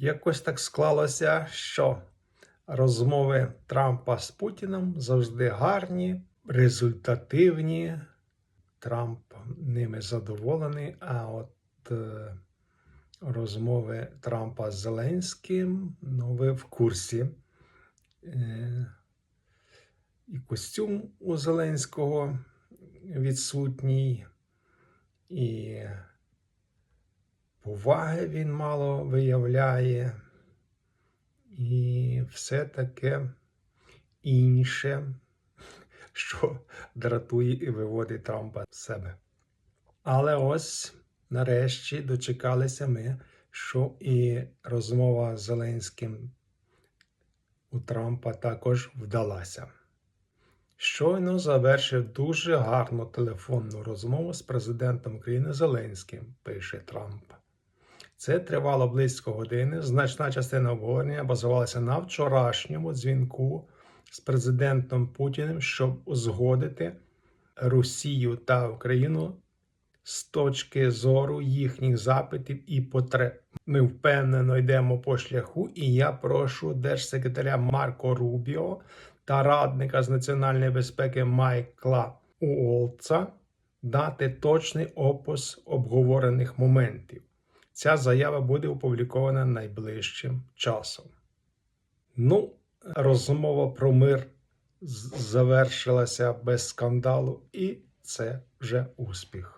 Якось так склалося, що розмови Трампа з Путіном завжди гарні, результативні. Трамп ними задоволений. А от е, розмови Трампа з Зеленським, ну ви в курсі. Е, і костюм у Зеленського відсутній, і поваги він мало виявляє, і все таке інше, що дратує і виводить Трампа з себе. Але ось нарешті дочекалися ми, що і розмова з Зеленським у Трампа також вдалася. Щойно завершив дуже гарну телефонну розмову з президентом України Зеленським, пише Трамп. Це тривало близько години. Значна частина обговорення базувалася на вчорашньому дзвінку з президентом Путіним, щоб узгодити Росію та Україну з точки зору їхніх запитів і потреб. Ми впевнено йдемо по шляху, і я прошу держсекретаря Марко Рубіо та радника з національної безпеки Майкла Уолца дати точний опис обговорених моментів. Ця заява буде опублікована найближчим часом. Ну, розмова про мир завершилася без скандалу, і це вже успіх.